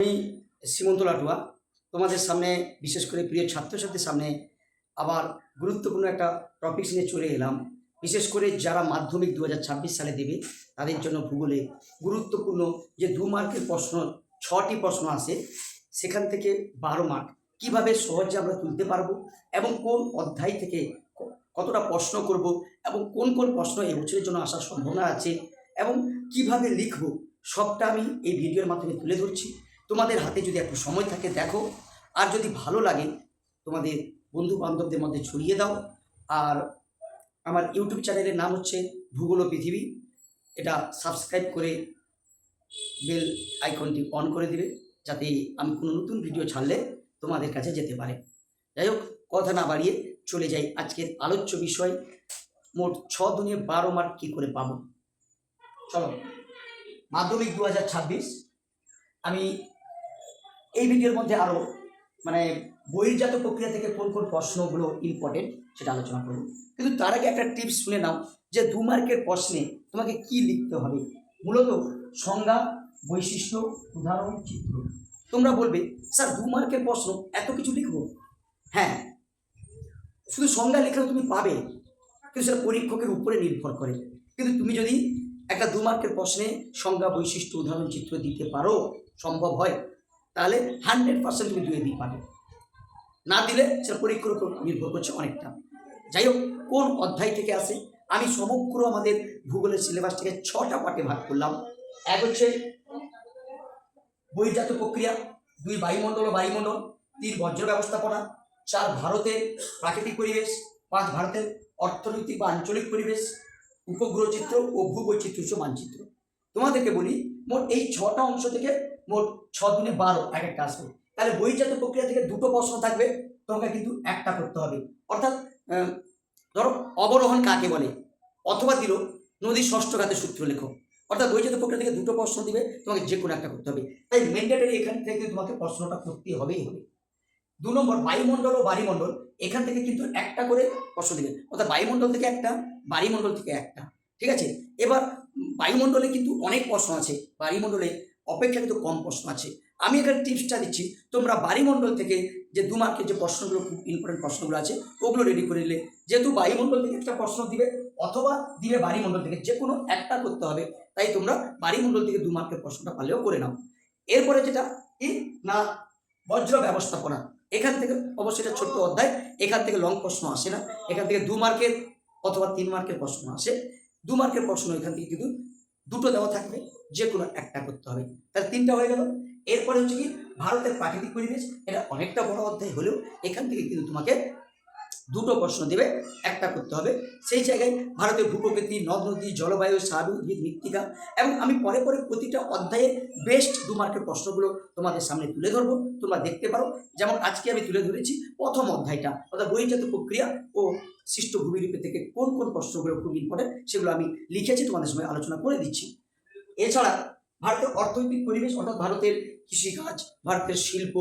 আমি সীমন্ত লাটুয়া তোমাদের সামনে, বিশেষ করে প্রিয় ছাত্রছাত্রীর সামনে আবার গুরুত্বপূর্ণ একটা টপিকস নিয়ে চলে এলাম। বিশেষ করে যারা মাধ্যমিক দু হাজার ছাব্বিশ সালে দেবে, তাদের জন্য ভূগোলে গুরুত্বপূর্ণ যে দু মার্কের প্রশ্ন, ছটি প্রশ্ন আসে সেখান থেকে বারো মার্ক। কীভাবে সহজে আমরা তুলতে পারব এবং কোন অধ্যায় থেকে কতটা প্রশ্ন করব এবং কোন কোন প্রশ্ন এই বছরের জন্য আসার সম্ভাবনা আছে এবং কীভাবে লিখব, সবটা আমি এই ভিডিওর মাধ্যমে তুলে ধরছি। তোমাদের হাতে যদি একটু সময় থাকে, দেখো। আর যদি ভালো লাগে, তোমাদের বন্ধু বান্ধবদের মধ্যে ছড়িয়ে দাও। আর আমার ইউটিউব চ্যানেলের নাম হচ্ছে ভূগোল পৃথিবী। এটা সাবস্ক্রাইব করে বেল আইকনটি অন করে দিবে, যাতে আমি কোনো নতুন ভিডিও ছাড়লে তোমাদের কাছে যেতে পারে। যাই হোক, কথা না বাড়িয়ে চলে যাই আজকের আলোচ্য বিষয়। মোট ছ দুনিয়ে বারো মার্ক কী করে পাবো? চলো। মাধ্যমিক দু হাজার ছাব্বিশ। আমি এই ভিডিওর মধ্যে আরও মানে বহির্জাত প্রক্রিয়া থেকে কোন কোন প্রশ্নগুলো ইম্পর্টেন্ট সেটা আলোচনা করব। কিন্তু তার আগে একটা টিপস শুনে নাও যে দু মার্কের প্রশ্নে তোমাকে কি লিখতে হবে। মূলত সংজ্ঞা, বৈশিষ্ট্য, উদাহরণ, চিত্র। তোমরা বলবে, স্যার, দু মার্কের প্রশ্ন, এত কিছু লিখব? হ্যাঁ। শুধু সংজ্ঞা লিখলেও তুমি পাবে, কিন্তু সেটা পরীক্ষকের উপরে নির্ভর করে। কিন্তু তুমি যদি একটা দু মার্কের প্রশ্নে সংজ্ঞা, বৈশিষ্ট্য, উদাহরণ, চিত্র দিতে পারো, সম্ভব হয়। তাহলে হান্ড্রেড পার্সেন্ট তুমি দুয়ে দিয়ে পাবে। না দিলে সেটা পরীক্ষার উপর নির্ভর করছে অনেকটা। যাই হোক, কোন অধ্যায় থেকে আসে? আমি সমগ্র আমাদের ভূগোলের সিলেবাসটাকে ছটা পার্টে ভাগ করলাম। এক হচ্ছে বহির্জাত প্রক্রিয়া, দুই বায়ুমণ্ডল ও বায়ুমণ্ডল, তিন বজ্র ব্যবস্থাপনা, চার ভারতের প্রাকৃতিক পরিবেশ, পাঁচ ভারতের অর্থনৈতিক বা আঞ্চলিক পরিবেশ, উপগ্রহ চিত্র ও ভূবৈচিত্র্য মানচিত্র। তোমাদেরকে বলি, মোট এই ছটা অংশ থেকে মোট ছ দিনে বারো এক একটা আসবে তাহলে বহির্জাত প্রক্রিয়া থেকে দুটো প্রশ্ন থাকবে, তোমাকে কিন্তু একটা করতে হবে। অর্থাৎ ধরো অবরোহণ কাকে বলে? অথবা দিল নদীর ষষ্ঠ ঘাতের সূত্র লেখো। অর্থাৎ বহির্জাত প্রক্রিয়া থেকে দুটো প্রশ্ন দিবে, তোমাকে যে কোনো একটা করতে হবে। তাই ম্যান্ডেটারি এখান থেকে তোমাকে প্রশ্নটা করতে হবেই হবে। দু নম্বর, বায়ুমণ্ডল ও বাড়িমণ্ডল এখান থেকে কিন্তু একটা করে প্রশ্ন দিবে। অর্থাৎ বায়ুমণ্ডল থেকে একটা বাড়িমণ্ডল থেকে একটা। ঠিক আছে? এবার বায়ুমণ্ডলে কিন্তু অনেক প্রশ্ন আছে। বাড়িমণ্ডলে অপেক্ষাকৃত কম প্রশ্ন আছে। আমি এখানে টিপসটা দিচ্ছি, তোমরা বাড়িমণ্ডল থেকে যে দু মার্কের যে প্রশ্নগুলো, খুব ইম্পর্টেন্ট প্রশ্নগুলো আছে, ওগুলো রেডি করে নিলে। যেহেতু বায়ুমণ্ডল থেকে একটা প্রশ্ন দিবে, অথবা দিবে বাড়িমণ্ডল থেকে যে কোনো একটা করতে হবে, তাই তোমরা বাড়িমণ্ডল থেকে দু মার্কের প্রশ্নটা পারলেও করে নাও। এরপরে যেটা, কি? না, বজ্র ব্যবস্থাপনা। এখান থেকে অবশ্যই এটা ছোট্ট অধ্যায়, এখান থেকে লং প্রশ্ন আসে না। এখান থেকে দু মার্কের অথবা তিন মার্কের প্রশ্ন আসে। দু মার্কের প্রশ্ন এখান থেকে কিন্তু দুটো দেওয়া থাকবে। যে কোনো একটা করতে হবে। তাহলে তিনটা হয়ে গেল। এরপরে হচ্ছে কি, ভারতের প্রাকৃতিক পরিবেশ, এটা অনেকটা বড় অধ্যায় হলেও এখান থেকে কিন্তু তোমাকে দুটো প্রশ্ন দেবে। একটা করতে হবে, সেই জায়গায় ভারতের ভূপ্রকৃতি, নদ নদী, জলবায়ু, স্বাভাবিক উদ্ভিদ মৃত্তিকা এবং আমি পরে পরে প্রতিটা অধ্যায়ে বেস্ট দু মার্কের প্রশ্নগুলো তোমাদের সামনে তুলে ধরবো। তোমরা দেখতে পারো। যেমন আজকে আমি তুলে ধরেছি প্রথম অধ্যায়টা, অর্থাৎ বহির্জাত প্রক্রিয়া ও সৃষ্ট ভূমিরূপে থেকে কোন কোন প্রশ্নগুলো খুব ইম্পর্টেন্ট সেগুলো আমি লিখেছি তোমাদের সঙ্গে আলোচনা করে দিচ্ছি। এছাড়া ভারতের অর্থনৈতিক পরিবেশ, অর্থাৎ ভারতের কৃষিকাজ, ভারতের শিল্প,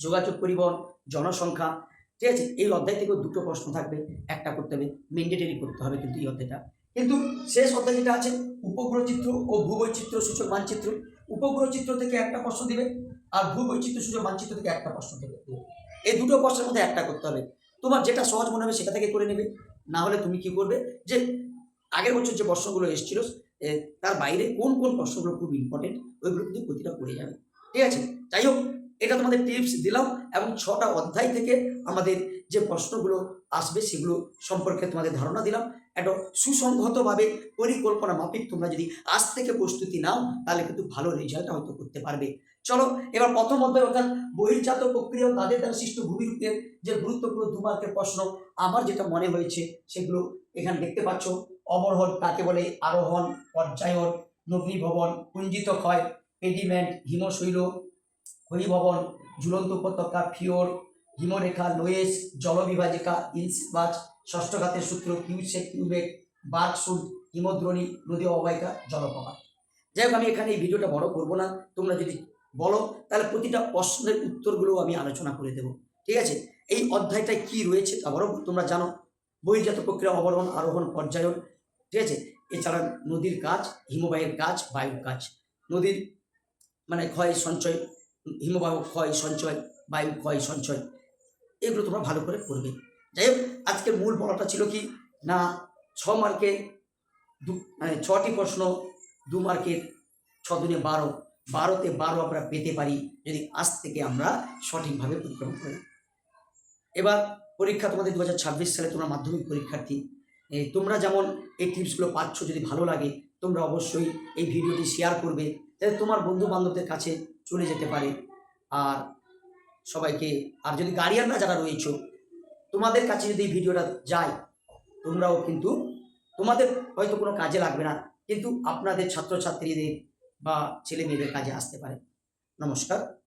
যোগাযোগ পরিবহন, জনসংখ্যা, ঠিক আছে? এই অধ্যায় থেকেও দুটো প্রশ্ন থাকবে। একটা করতে হবে ম্যান্ডেটারি করতে হবে কিন্তু এই অধ্যায়টা। কিন্তু শেষ অধ্যায় যেটা আছে উপগ্রহ চিত্র ও ভূবৈচিত্র সূচক মানচিত্র। উপগ্রহ চিত্র থেকে একটা প্রশ্ন দিবে আর ভূবৈচিত্র সূচক মানচিত্র থেকে একটা প্রশ্ন দেবে। এই দুটো প্রশ্নের মধ্যে একটা করতে হবে। তোমার যেটা সহজ মনে হবে সেটা থেকে করে নেবে। না হলে তুমি কি করবে? যে আগের বছর যে প্রশ্নগুলো এসেছিল তার বাইরে কোন কোন প্রশ্নগুলো খুব ইম্পর্টেন্ট ওইগুলো কিন্তু প্রতিটা পড়ে যাবে। ঠিক আছে? যাই হোক, এটা তোমাদের টিপস দিলাম এবং ছটা অধ্যায় থেকে আমাদের যে প্রশ্নগুলো আসবে সেগুলো সম্পর্কে তোমাদের ধারণা দিলাম। একটা সুসংহতভাবে পরিকল্পনা মাফিক তোমরা যদি আজ থেকে প্রস্তুতি নাও, তাহলে কিন্তু ভালো রেজাল্ট হয়তো করতে পারবে। চলো, এবার প্রথম অধ্যায় অর্থাৎ বহির্জাত প্রক্রিয়া তাদের দ্বারা সৃষ্ট ভূমিরূপের যে গুরুত্বপূর্ণ দু মার্কের প্রশ্ন, আমার যেটা মনে হয়েছে, সেগুলো এখানে দেখতে পাচ্ছ। অবরোহণ, তাকে বলে আরোহণ, পর্যায়ন নগ্নীভবন কুঞ্জিত ক্ষয়, পেডিমেন্ট, হিমশৈল, ক্ষয়ীভবন, ঝুলন্ত উপত্যকা, ফিওর, হিমরেখা, লোয়েস, জলবিভাজিকা ইন্সবাজ ষষ্ঠঘাতের সূত্র, কিউসেক, কিউবেক বার্কসুড হিমদ্রণী নদী অববাহিকা, জলপ্রপাত। যাই হোক, আমি এখানে এই ভিডিওটা বড় করব না। তোমরা যদি বলো, তাহলে প্রতিটা প্রশ্নের উত্তরগুলো আমি আলোচনা করে দেবো। ঠিক আছে? এই অধ্যায়টায় কি রয়েছে তা বরং তোমরা জানো। বহির্জাত প্রক্রিয়া, অবরোহণ, আরোহণ, পর্যায়ন ঠিক আছে? এছাড়া নদীর কাজ হিমবাহের কাজ বায়ুর কাজ নদীর মানে ক্ষয়, সঞ্চয়, হিমবাহ ক্ষয়, সঞ্চয়, বায়ু ক্ষয়, সঞ্চয়, এগুলো তোমরা ভালো করে করবে। যাই হোক আজকের মূল বলাটা ছিল কি? না, ছ মার্কের দু মানে ছটি প্রশ্ন, দু মার্কের ছ দুনে বারো। বারোতে বারো আমরা পেতে পারি যদি আজ থেকে আমরা সঠিকভাবে পরিক্রমা করি। এবার পরীক্ষা তোমাদের দু হাজার ছাব্বিশ সালে তোমরা মাধ্যমিক পরীক্ষার্থী। তোমরা যেমন এই টিপসগুলো পাচ্ছ যদি ভালো লাগে, তোমরা অবশ্যই এই ভিডিওটি শেয়ার করবে যাতে তোমার বন্ধু বান্ধবদের কাছে চলে যেতে পারে। আর সবাইকে, আর যদি গার্ডিয়ানরা যারা রয়েছে, তোমাদের কাছে যদি ভিডিওটা যায়, তোমরাও কিন্তু তোমাদের হয়তো কোনো কাজে লাগবে না, কিন্তু আপনাদের ছাত্রছাত্রীদের বা ছেলে মেয়েদের কাজে আসতে পারে। নমস্কার।